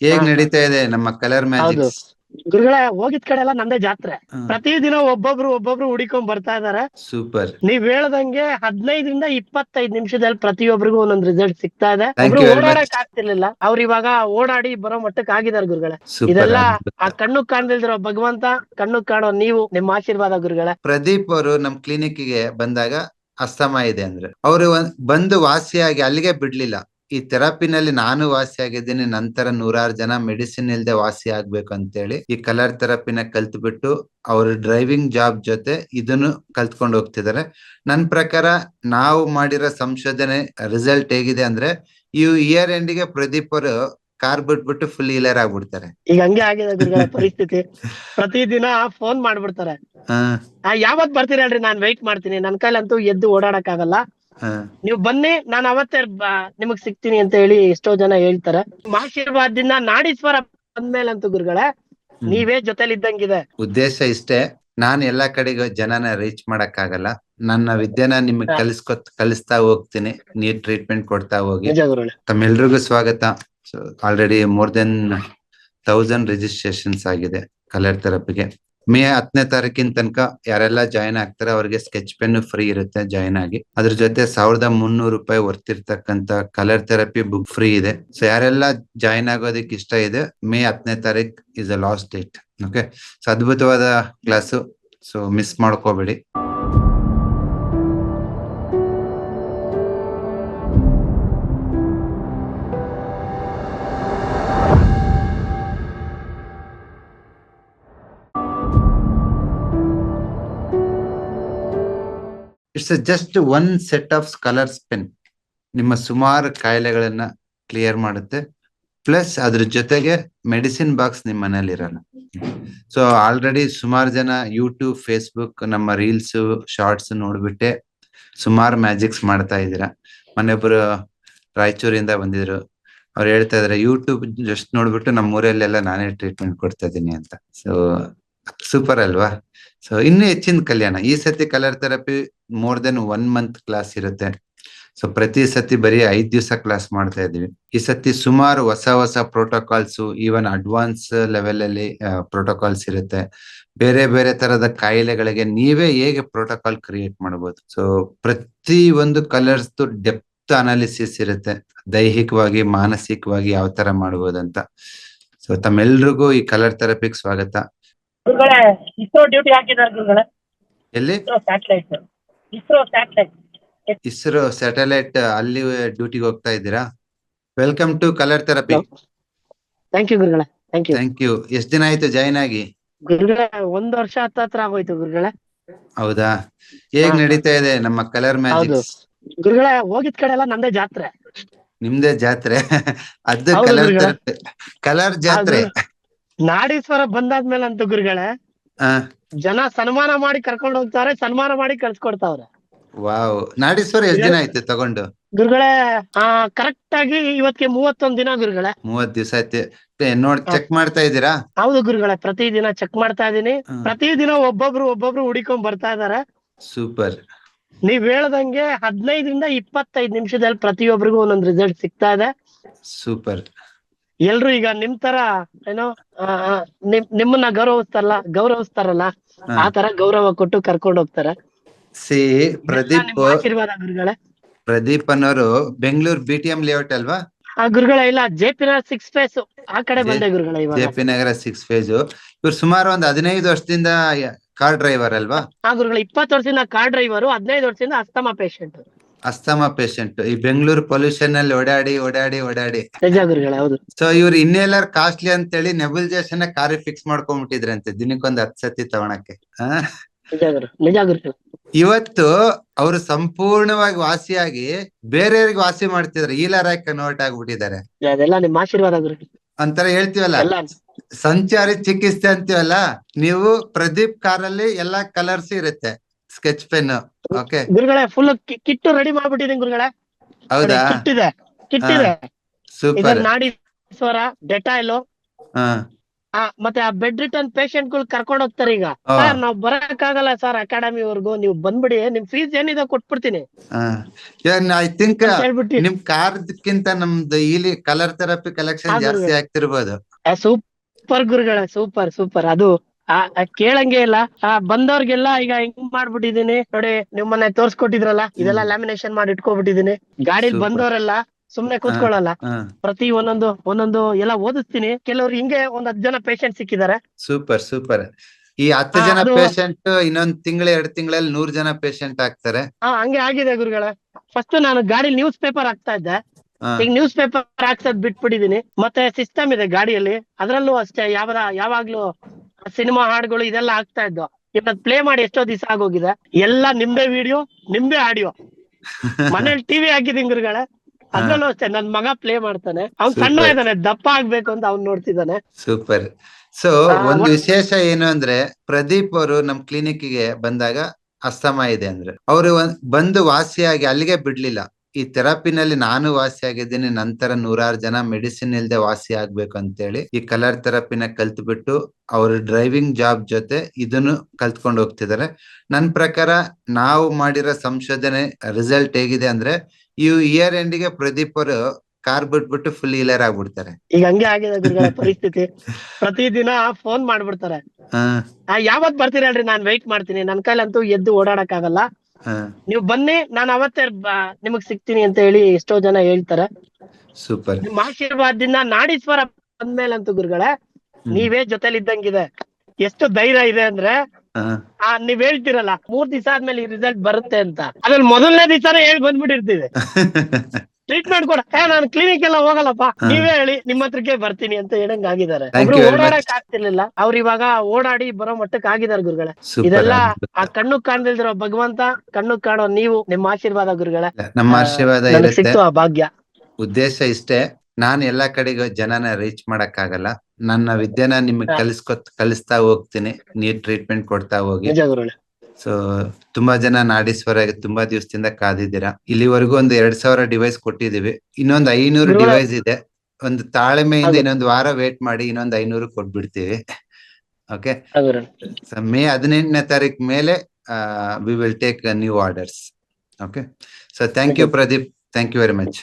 ಹೇಗ್. ನಡೀತಾ ಇದೆ ನಮ್ಮ ಕಲರ್ ಮ್ಯಾಜಿಕ್ ಗುರುಗಳೇ ಹೋಗಿದ್ ಕಡೆ ಎಲ್ಲ ನಂದೇ ಜಾತ್ರೆ. ಪ್ರತಿ ದಿನ ಒಬ್ಬೊಬ್ರು ಒಬ್ಬೊಬ್ರು ಹುಡಿಕೊಂಡ್ ಬರ್ತಾ ಇದಾರೆ. ಸೂಪರ್. ನೀವ್ ಹೇಳ್ದಂಗೆ ಹದಿನೈದರಿಂದ ಇಪ್ಪತ್ತೈದು ನಿಮಿಷದಲ್ಲಿ ಪ್ರತಿಯೊಬ್ಬರಿಗೂ ಒಂದೊಂದು ರಿಸಲ್ಟ್ ಸಿಗ್ತಾ ಇದೆ. ಒಬ್ರು ಓಡಾಡಕ್ ಆಗ್ತಿರ್ಲಿಲ್ಲ. ಅವ್ರ ಇವಾಗ ಓಡಾಡಿ ಬರೋ ಮಟ್ಟಕ್ಕೆ ಆಗಿದಾರೆ ಗುರುಗಳೇ. ಇದೆಲ್ಲ ಆ ಕಣ್ಣು ಕಾಣ್ದಿಲ್ದಿರೋ ಭಗವಂತ ಕಣ್ಣು ಕಾಣೋ ನೀವು ನಿಮ್ಮ ಆಶೀರ್ವಾದ ಗುರುಗಳ. ಪ್ರದೀಪ್ ಅವರು ನಮ್ ಕ್ಲಿನಿಕ್ಗೆ ಬಂದಾಗ ಅಸ್ತಮ ಇದೆ ಅಂದ್ರೆ. ಅವರು ಬಂದು ವಾಸಿಯಾಗಿ ಅಲ್ಲಿಗೆ ಬಿಡ್ಲಿಲ್ಲ. ಈ ಥೆರಪಿನಲ್ಲಿ ನಾನು ವಾಸಿ ಆಗಿದ್ದೀನಿ ನಂತರ ನೂರಾರು ಜನ ಮೆಡಿಸಿನ್ ಇಲ್ಲದೆ ವಾಸಿ ಆಗ್ಬೇಕು ಅಂತೇಳಿ ಈ ಕಲರ್ ಥೆರಪಿನ ಕಲ್ತ್ಬಿಟ್ಟು ಅವ್ರ ಡ್ರೈವಿಂಗ್ ಜಾಬ್ ಜೊತೆ ಇದನ್ನು ಕಲ್ತ್ಕೊಂಡು ಹೋಗ್ತಿದ್ದಾರೆ. ನನ್ನ ಪ್ರಕಾರ ನಾವು ಮಾಡಿರೋ ಸಂಶೋಧನೆ ರಿಸಲ್ಟ್ ಹೇಗಿದೆ ಅಂದ್ರೆ ಈ ಇಯರ್ ಎಂಡಿಗೆ ಪ್ರದೀಪ್ ಅವರು ಕಾರ್ ಬಿಟ್ಬಿಟ್ಟು ಫುಲ್ ಇಲರ್ ಆಗ್ಬಿಡ್ತಾರೆ. ಈಗ ಹಂಗೆ ಆಗಿದೆ ಪರಿಸ್ಥಿತಿ. ಪ್ರತಿದಿನ ಫೋನ್ ಮಾಡ್ಬಿಡ್ತಾರೆ. ಯಾವತ್ ಬರ್ತೀರಾ ಹೇಳ್ರಿ ನಾನ್ ವೆಯ್ಟ್ ಮಾಡ್ತೀನಿ. ನನ್ ಕೈಲಂತೂ ಎದ್ದು ಓಡಾಡಕ್ ಆಗಲ್ಲ ನೀವು ಬನ್ನಿ ನಾನು ಅವತ್ತೇ ನಿಮಗ್ ಸಿಗ್ತೀನಿ ಅಂತ ಹೇಳಿ ಎಷ್ಟೋ ಜನ ಹೇಳ್ತಾರೆ. ಮಹಾಶೀರ್ವಾದದಿಂದ ನಾಡೀಶ್ವರ ಬಂದ್ಮೇಲಂತೂ ಗುರುಗಳೇ. ನೀವೇ ಜೊತೆಲಿ ಇದ್ದಂಗಿದೆ ಉದ್ದೇಶ ಇಷ್ಟೇ ನಾನ್ ಎಲ್ಲಾ ಕಡೆಗೂ ಜನನ ರೀಚ್ ಮಾಡಕ್ ಆಗಲ್ಲ ನನ್ನ ವಿದ್ಯೆನ ನಿಮ್ಗೆ. ಕಲಿಸ್ಕೊ ಕಲಿಸ್ತಾ ಹೋಗ್ತೀನಿ. ನೀರ್ ಟ್ರೀಟ್ಮೆಂಟ್ ಕೊಡ್ತಾ ಹೋಗಿ. ತಮ್ಮೆಲ್ರಿಗೂ ಸ್ವಾಗತ. Already more than thousand registrations ಆಗಿದೆ. ಕಲರ್ ಥೆರಪಿಗೆ ಮೇ ಹತ್ತನೇ ತಾರೀಕಿನ ತನಕ ಯಾರೆಲ್ಲ ಜಾಯಿನ್ ಆಗ್ತಾರೆ, ಅವ್ರಿಗೆ ಸ್ಕೆಚ್ ಪೆನ್ ಫ್ರೀ ಇರುತ್ತೆ ಜಾಯಿನ್ ಆಗಿ. ಅದ್ರ ಜೊತೆ ಸಾವಿರದ ಮುನ್ನೂರು ರೂಪಾಯಿ ವರ್ತಿರ್ತಕ್ಕಂತ ಕಲರ್ ಥೆರಪಿ ಬುಕ್ ಫ್ರೀ ಇದೆ. ಸೊ ಯಾರೆಲ್ಲ ಜಾಯಿನ್ ಆಗೋದಕ್ಕೆ ಇಷ್ಟ ಇದೆ, ಮೇ ಹತ್ತನೇ ತಾರೀಕ್ is a last date okay so ಅದ್ಭುತವಾದ ಕ್ಲಾಸು ಸೊ ಮಿಸ್ ಮಾಡ್ಕೋಬೇಡಿ. It's just one set of colours pen ನಿಮ್ಮ ಸುಮಾರು ಕಾಯಿಲೆಗಳನ್ನ ಕ್ಲಿಯರ್ ಮಾಡುತ್ತೆ. ಪ್ಲಸ್ ಅದ್ರ ಜೊತೆಗೆ ಮೆಡಿಸಿನ್ ಬಾಕ್ಸ್ ನಿಮ್ಮ ಮನೇಲಿ ಇರಲ್ಲ. ಸೊ ಆಲ್ರೆಡಿ ಸುಮಾರು ಜನ ಯೂಟ್ಯೂಬ್ ಫೇಸ್ಬುಕ್ ನಮ್ಮ ರೀಲ್ಸ್ ಶಾರ್ಟ್ಸ್ ನೋಡ್ಬಿಟ್ಟೆ. ಸುಮಾರು ಮ್ಯಾಜಿಕ್ಸ್ ಮಾಡ್ತಾ ಇದ್ದೀರಾ. ಮನೆಯೊಬ್ರು ರಾಯಚೂರಿಂದ ಬಂದಿದ್ರು. ಅವ್ರು ಹೇಳ್ತಾ ಇದಾರೆ ಯೂಟ್ಯೂಬ್ ಜಸ್ಟ್ ನೋಡ್ಬಿಟ್ಟು ನಮ್ಮ ಊರಲ್ಲೆಲ್ಲ ನಾನೇ ಟ್ರೀಟ್ಮೆಂಟ್ ಕೊಡ್ತಾ ಇದ್ದೀನಿ ಅಂತ. ಸೊ ಸೂಪರ್ ಅಲ್ವಾ? ಸೊ ಇನ್ನು ಹೆಚ್ಚಿನ ಕಲ್ಯಾಣ. ಈ ಸತಿ colour therapy more than one month class ಇರುತ್ತೆ. ಸೊ ಪ್ರತಿ ಸತಿ ಬರೀ ಐದ್ ದಿವಸ ಕ್ಲಾಸ್ ಮಾಡ್ತಾ ಇದೀವಿ ಈ ಸತಿ ಸುಮಾರು ಹೊಸ ಹೊಸ ಪ್ರೋಟೋಕಾಲ್ಸ್ ಈವನ್ ಅಡ್ವಾನ್ಸ್ ಲೆವೆಲ್ ಅಲ್ಲಿ ಪ್ರೋಟೋಕಾಲ್ಸ್ ಇರುತ್ತೆ. ಬೇರೆ ಬೇರೆ ತರದ ಕಾಯಿಲೆಗಳಿಗೆ ನೀವೇ ಹೇಗೆ ಪ್ರೋಟೋಕಾಲ್ ಕ್ರಿಯೇಟ್ ಮಾಡಬಹುದು ಸೊ ಪ್ರತಿ ಒಂದು ಕಲರ್ಸ್ ಡೆಪ್ತ್ ಅನಾಲಿಸಿಸ್ ಇರುತ್ತೆ. ದೈಹಿಕವಾಗಿ, ಮಾನಸಿಕವಾಗಿ ಯಾವ ತರ ಮಾಡಬಹುದಂತ ಸೊ ತಮ್ಮೆಲ್ರಿಗೂ ಈ ಕಲರ್ ಥೆರಪಿಗೆ ಸ್ವಾಗತ. ಗುರುಗಳೇ ಇಸ್ರೋ ಡ್ಯೂಟಿ ಹಾಕಿದ್ದಾರೆ ಗುರುಗಳೇ. ಎಲ್ಲಿ? ISRO satellite ISRO satellite ISRO satellite ಅಲ್ಲಿ ಡ್ಯೂಟಿಗೆ ಹೋಗ್ತಾ ಇದ್ದೀರಾ? Welcome to colour therapy thank you ಗುರುಗಳೇ. ಥ್ಯಾಂಕ್ ಯು ಥ್ಯಾಂಕ್ ಯು ಎಷ್ಟು ದಿನ ಆಯ್ತು ಜಾಯಿನ್ ಆಗಿ? ಗುರುಗಳೇ ಒಂದ್ ವರ್ಷ ಹತ್ತತ್ರ ಆಗೋಯ್ತು ಗುರುಗಳೇ. ಹೌದಾ? ಹೇಗ್. ನಡೀತಾ ಇದೆ ನಮ್ಮ ಕಲರ್ ಮ್ಯಾಜಿಕ್ ಗುರುಗಳೇ ಹೋಗಿದ ಕಡೆ ಎಲ್ಲ ನಮ್ದೇ ಜಾತ್ರೆ. ನಿಮ್ದೇ ಜಾತ್ರೆ? ಅದು ಹೌದು ಕಲರ್ ಗುರುಗಳೇ. ಕಲರ್ ಜಾತ್ರೆ. ನಾಡೀಶ್ವರ ಬಂದಾದ್ಮೇಲೆ ಅಂತ ಗುರುಗಳೇ ಜನ ಸನ್ಮಾನ ಮಾಡಿ ಕರ್ಕೊಂಡು ಹೋಗ್ತಾರೆ ಸನ್ಮಾನ ಮಾಡಿ ಕಳ್ಸಿಕೊಡ್ತಾವ್ರೆ. ವಾವ್. ನಾಡೀಶ್ವರ ಎಷ್ಟ್ ದಿನ ಆಯ್ತು ತಗೊಂಡು? ಗುರುಗಳೇ ಆ ಕರೆಕ್ಟ್ ಆಗಿ ಇವತ್ತಿಗೆ ಮೂವತ್ತೊಂದ್ ದಿನ ಗುರುಗಳೇ. ಮೂವತ್ ದಿವಸ ಆಯ್ತು. ನೋಡ್ ಚೆಕ್ ಮಾಡ್ತಾ ಇದೀರಾ ಹೌದು ಗುರುಗಳೇ ಪ್ರತಿ ದಿನ ಚೆಕ್ ಮಾಡ್ತಾ ಇದೀನಿ ಪ್ರತಿ ದಿನ ಒಬ್ಬೊಬ್ರು ಒಬ್ಬೊಬ್ರು ಹುಡಿಕೊಂಡ್ ಬರ್ತಾ ಇದಾರೆ. ಸೂಪರ್. ನೀವ್ ಹೇಳ್ದಂಗೆ ಹದಿನೈದರಿಂದ ಇಪ್ಪತ್ತೈದು ನಿಮಿಷದಲ್ಲಿ ಪ್ರತಿಯೊಬ್ಬರಿಗೂ ಒಂದೊಂದು ರಿಸಲ್ಟ್ ಸಿಗ್ತಾ ಇದೆ. ಸೂಪರ್. ಎಲ್ರು ಈಗ ನಿಮ್ ತರ ಏನೋ ನಿಮ್ ನಿಮ್ಮನ್ನ ಗೌರವಿಸ್ತಾರಲ್ಲ ಗೌರವಿಸ್ತಾರಲ್ಲ ಆ ತರ ಗೌರವ ಕೊಟ್ಟು ಕರ್ಕೊಂಡು ಹೋಗ್ತಾರೆ. ಸಿ ಪ್ರದೀಪ್ ಆಶೀರ್ವಾದ ಗುರುಗಳೇ. ಪ್ರದೀಪ್ ಅನ್ನೋರು Bengaluru B T M layout ಅಲ್ವಾ? ಆ ಗುರುಗಳೇ ಇಲ್ಲ ಜೆ ಪಿ ಸಿಕ್ಸ್ ಫೇಸ್ ಆ ಕಡೆ ಬಂದೆ ಗುರುಗಳ ಜೆ ಇವಾಗ ಪಿ ನಗರ ಸಿಕ್ಸ್ ಫೇಸ್ ಇವ್ರು ಸುಮಾರು ಒಂದ್ ಹದಿನೈದು ವರ್ಷದಿಂದ ಕಾರ್ ಡ್ರೈವರ್ ಅಲ್ವಾ? ಆ ಗುರುಗಳ ಇಪ್ಪತ್ತು ವರ್ಷದಿಂದ ಕಾರ್ ಡ್ರೈವರ್ ಹದಿನೈದು ವರ್ಷದಿಂದ ಅಸ್ತಮಾ ಪೇಷಂಟ್ ಅಸ್ತಮಾ ಪೇಷಂಟ್ ಈ ಬೆಂಗಳೂರು ಪೊಲ್ಯೂಷನ್ ಅಲ್ಲಿ ಓಡಾಡಿ ಓಡಾಡಿ ಓಡಾಡಿ. ಹೌದು. ಸೊ ಇವ್ರು ಇನ್ನೇಲರ್ ಕಾಸ್ಟ್ಲಿ ಅಂತೇಳಿ ನೆಬುಲೈಸೇಷನ್ ಕಾರ್ ಫಿಕ್ಸ್ ಮಾಡ್ಕೊಂಡ್ಬಿಟ್ಟಿದ್ರಂತೆ ದಿನಕ್ಕೊಂದ್ ಹತ್ ಸತಿ ತಗೊಳಕ್ಕೆ ಇವತ್ತು ಅವರು ಸಂಪೂರ್ಣವಾಗಿ ವಾಸಿಯಾಗಿ ಬೇರೆಯವ್ರಿಗೆ ವಾಸಿ ಮಾಡ್ತಿದ್ರು. ಈಲರ್ ಆಗಿ ಕನ್ವರ್ಟ್ ಆಗ್ಬಿಟ್ಟಿದ್ದಾರೆ? ಅದೆಲ್ಲ ನಿಮ್ಮ ಆಶೀರ್ವಾದ ಅಂತರ ಹೇಳ್ತೀವಲ್ಲ? ಸಂಚಾರಿ ಚಿಕಿತ್ಸೆ ಅಂತೀವಲ್ಲ? ನೀವು ಪ್ರದೀಪ್ ಕಾರಲ್ಲಿ ಎಲ್ಲಾ ಕಲರ್ಸ್ ಇರುತ್ತೆ. ಸ್ಕೆಚ್ ಪೆನ್ ಓಕೆ ಗುರುಗಳೇ ಫುಲ್ ಕಿಟ್ಟು ರೆಡಿ ಮಾಡ್ಬಿಟ್ಟಿದ್ದೀನಿ ಗುರುಗಳೇ. ಹೌದಾ? ಕಿಟ್ ಇದೆ ಕಿಟ್ ಇದೆ ಸೂಪರ್. ನಾಡಿ ಸ್ವರ ಡೆಟಾಯ್ಲು. ಮತ್ತೆ ಆ ಬೆಡ್ ರಿಟರ್ನ್ ಪೇಷಂಟ್ಗಳು ಕರ್ಕೊಂಡ್ ಹೋಗ್ತಾರೆ ಈಗ. ಸರ್ ನಾವ್ ಬರಕ್ಕಾಗಲ್ಲ ಸರ್ ಅಕಾಡೆಮಿ ವರ್ಗು ನೀವು ಬಂದ್ಬಿಡಿ. ನಿಮ್ ಫೀಸ್ ಏನಿದೆ ಕೊಟ್ಬಿಡ್ತೀನಿ. ಐ ಥಿಂಕ್ ನಿಮ್ ಕಾರ್ದಕ್ಕಿಂತ ನಮ್ದು ಇಲ್ಲಿ ಕಲರ್ ಥೆರಪಿ ಕಲೆಕ್ಷನ್ ಜಾಸ್ತಿ ಆಗ್ತಿರ್ಬೋದು. ಸೂಪರ್ ಗುರುಗಳ ಸೂಪರ್ ಸೂಪರ್. ಅದು ಕೇಳಂಗೆ ಇಲ್ಲ. ಆ, ಬಂದವ್ರಿಗೆಲ್ಲ ಈಗ ಹಿಂಗ್ ಮಾಡ್ಬಿಟ್ಟಿದೀನಿ. ನೋಡಿ ನಿಮ್ಮನ್ನ ತೋರ್ಸ್ಕೊಟ್ಟಿದ್ರಲ್ಲ ಇದೆಲ್ಲ ಲ್ಯಾಮಿನೇಷನ್ ಮಾಡಿ ಇಟ್ಕೊಬಿಟ್ಟಿದೀನಿ. ಗಾಡಿಲಿ. ಬಂದವರೆಲ್ಲ ಸುಮ್ನೆ ಕೂತ್ಕೊಳ್ಳಲ್ಲ. ಪ್ರತಿ ಒಂದೊಂದು ಒಂದೊಂದು ಎಲ್ಲ ಓದಿಸ್ತೀನಿ ಕೆಲವ್ರು ಹಿಂಗೆ ಒಂದ್ ಹತ್ತು ಜನ ಪೇಷಂಟ್ ಸಿಕ್ಕಿದ್ದಾರೆ. ಸೂಪರ್ ಸೂಪರ್ ಈ ಹತ್ತು ಆ, ಜನ ಪೇಷಂಟ್ ಇನ್ನೊಂದ್ ತಿಂಗಳ ಎರಡ್ ತಿಂಗಳಲ್ಲಿ ನೂರ್ ಜನ ಪೇಷಂಟ್ ಆಗ್ತಾರೆ. ಹಾ ಹಂಗೆ ಆಗಿದೆ ಗುರುಗಳ. ಫಸ್ಟ್ ನಾನು ಗಾಡಿ ನ್ಯೂಸ್ ಪೇಪರ್ ಹಾಕ್ತಾ ಇದ್ದೆ. ಈಗ ನ್ಯೂಸ್ ಪೇಪರ್ ಹಾಕ್ಸೋದ್ ಬಿಟ್ಬಿಟ್ಟಿದೀನಿ. ಮತ್ತೆ ಸಿಸ್ಟಮ್ ಇದೆ ಗಾಡಿಯಲ್ಲಿ. ಅದ್ರಲ್ಲೂ ಅಷ್ಟೇ ಯಾವ ಯಾವಾಗ್ಲೂ ಸಿನಿಮಾ ಹಾಡುಗಳು ಇದೆಲ್ಲ ಆಗ್ತಾ ಇದ್ದು ಇವತ್ತು ಪ್ಲೇ ಮಾಡಿ ಎಷ್ಟೋ ದಿವಸ ಆಗೋಗಿದೆ. ಎಲ್ಲ ನಿಂಬೆ ವಿಡಿಯೋ ನಿಂಬೆ ಆಡಿಯೋ ಮನೇಲಿ ಟಿವಿ ಹಾಕಿದ್ ಅದ್ರಲ್ಲೂ ಅಷ್ಟೇ ನನ್ ಮಗ ಪ್ಲೇ ಮಾಡ್ತಾನೆ. ಅವ್ನ್ ಸಣ್ಣ. ಇದ್ದಾನೆ ದಪ್ಪ ಆಗ್ಬೇಕು ಅಂತ ಅವ್ನ್ ನೋಡ್ತಿದ್ದಾನೆ. ಸೂಪರ್ ಸೊ ಒಂದು ವಿಶೇಷ ಏನು ಅಂದ್ರೆ ಪ್ರದೀಪ್ ಅವರು ನಮ್ ಕ್ಲಿನಿಕ್ಗೆ ಬಂದಾಗ ಅಸ್ತಮ ಇದೆ ಅಂದ್ರೆ. ಅವರು ಬಂದು ವಾಸಿಯಾಗಿ ಅಲ್ಲಿಗೆ ಬಿಡ್ಲಿಲ್ಲ. ಈ ಥೆರಪಿನಲ್ಲಿ ನಾನು ವಾಸಿಯಾಗಿದ್ದೀನಿ ನಂತರ ನೂರಾರು ಜನ ಮೆಡಿಸಿನ್ ಇಲ್ದೆ ವಾಸಿ ಆಗ್ಬೇಕು ಅಂತೇಳಿ ಈ ಕಲರ್ ಥೆರಪಿನ ಕಲ್ತ್ಬಿಟ್ಟು ಅವ್ರ ಡ್ರೈವಿಂಗ್ ಜಾಬ್ ಜೊತೆ ಇದನ್ನು ಕಲ್ತ್ಕೊಂಡು ಹೋಗ್ತಿದ್ದಾರೆ. ನನ್ನ ಪ್ರಕಾರ ನಾವು ಮಾಡಿರೋ ಸಂಶೋಧನೆ ರಿಸಲ್ಟ್ ಹೇಗಿದೆ ಅಂದ್ರೆ ಈ ಇಯರ್ ಎಂಡಿಗೆ ಪ್ರದೀಪ್ ಅವರು ಕಾರ್ ಬಿಟ್ಬಿಟ್ಟು ಫುಲ್ ಇಲರ್ ಆಗ್ಬಿಡ್ತಾರೆ. ಈಗ ಹಂಗೆ ಆಗಿದೆ ಪರಿಸ್ಥಿತಿ. ಪ್ರತಿದಿನ ಫೋನ್ ಮಾಡ್ಬಿಡ್ತಾರೆ. ಯಾವತ್ ಬರ್ತೀರಾ ಹೇಳ್ರಿ ನಾನ್ ವೆಯ್ಟ್ ಮಾಡ್ತೀನಿ. ನನ್ ಕೈಲಂತೂ ಎದ್ದು ಓಡಾಡಕ್ ಆಗಲ್ಲ ನೀವು ಬನ್ನಿ ನಾನು ಅವತ್ತೇ ನಿಮಗ್ ಸಿಗ್ತೀನಿ ಅಂತ ಹೇಳಿ ಎಷ್ಟೋ ಜನ ಹೇಳ್ತಾರೆ. ಸೂಪರ್. ನಿಮ್ಮ ಆಶೀರ್ವಾದದಿಂದ ನಾಡೀಶ್ವರ ಅಂತ ಗುರುಗಳೇ ನೀವೇ ಜೊತೆಲಿ ಇದ್ದಂಗಿದೆ ಎಷ್ಟು ಧೈರ್ಯ ಇದೆ ಅಂದ್ರೆ ಆ ನೀವ್ ಹೇಳ್ತಿರಲ್ಲ ಮೂರ್ ದಿವಸ ಆದ್ಮೇಲೆ ಈ ರಿಸಲ್ಟ್ ಬರುತ್ತೆ ಅಂತ. ಅದ್ರಲ್ಲಿ ಮೊದಲನೇ ದಿವಸನೇ ಹೇಳಿ ಬಂದ್ಬಿಟ್ಟಿರ್ತೀವಿ. ಟ್ರೀಟ್ಮೆಂಟ್ ಕೊಡ. ನಾನು ಕ್ಲಿನಿಕ್ ಎಲ್ಲ ಹೋಗಲ್ಲಪ್ಪ. ನೀವೇ ಹೇಳಿ ನಿಮ್ಮ ಹತ್ರಕ್ಕೆ ಬರ್ತೀನಿ ಅಂತ ಹೇಳಂಗ್ ಆಗಿದ್ದಾರೆ. ಓಡಾಡಕ್ ಆಗ್ತಿರ್ಲಿಲ್ಲ. ಅವ್ರ ಇವಾಗ ಓಡಾಡಿ ಬರೋ ಮಟ್ಟಕ್ಕೆ ಆಗಿದ್ದಾರೆ ಗುರುಗಳೇ. ಇದೆಲ್ಲ ಆ ಕಣ್ಣು ಕಾಣ್ದಿಲ್ದಿರೋ ಭಗವಂತ ಕಣ್ಣು ಕಾಣೋ ನೀವು ನಿಮ್ಮ ಆಶೀರ್ವಾದ ಗುರುಗಳೇ. ನಮ್ಮ ಆಶೀರ್ವಾದ ಸಿಕ್ತು ಆ ಭಾಗ್ಯ. ಉದ್ದೇಶ ಇಷ್ಟೇ. ನಾನ್ ಎಲ್ಲಾ ಕಡೆಗೂ ಜನನ ರೀಚ್ ಮಾಡಕ್ ಆಗಲ್ಲ ನನ್ನ ವಿದ್ಯೆನ ನಿಮಗ್. ಕಲಿಸ್ಕೊ ಕಲಿಸ್ತಾ ಹೋಗ್ತೀನಿ. ನೀರ್ ಟ್ರೀಟ್ಮೆಂಟ್ ಕೊಡ್ತಾ ಹೋಗಿ. ಸೊ ತುಂಬಾ ಜನ ನಾಡೀಶ್ವರ ತುಂಬಾ ದಿವಸದಿಂದ ಕಾದಿದ್ದೀರಾ? ಇಲ್ಲಿವರೆಗೂ ಒಂದು ಎರಡ್ ಸಾವಿರ ಡಿವೈಸ್ ಕೊಟ್ಟಿದೀವಿ ಇನ್ನೊಂದು ಐನೂರು ಡಿವೈಸ್ ಇದೆ. ಒಂದು ತಾಳ್ಮೆಯಿಂದ ಇನ್ನೊಂದು ವಾರ ವೇಟ್ ಮಾಡಿ ಇನ್ನೊಂದು ಐನೂರು ಕೊಟ್ಬಿಡ್ತೀವಿ. ಓಕೆ ಮೇ ಹದಿನೆಂಟನೇ ತಾರೀಕು ಮೇಲೆ we will take new orders okay so thank you Pradeep thank you very much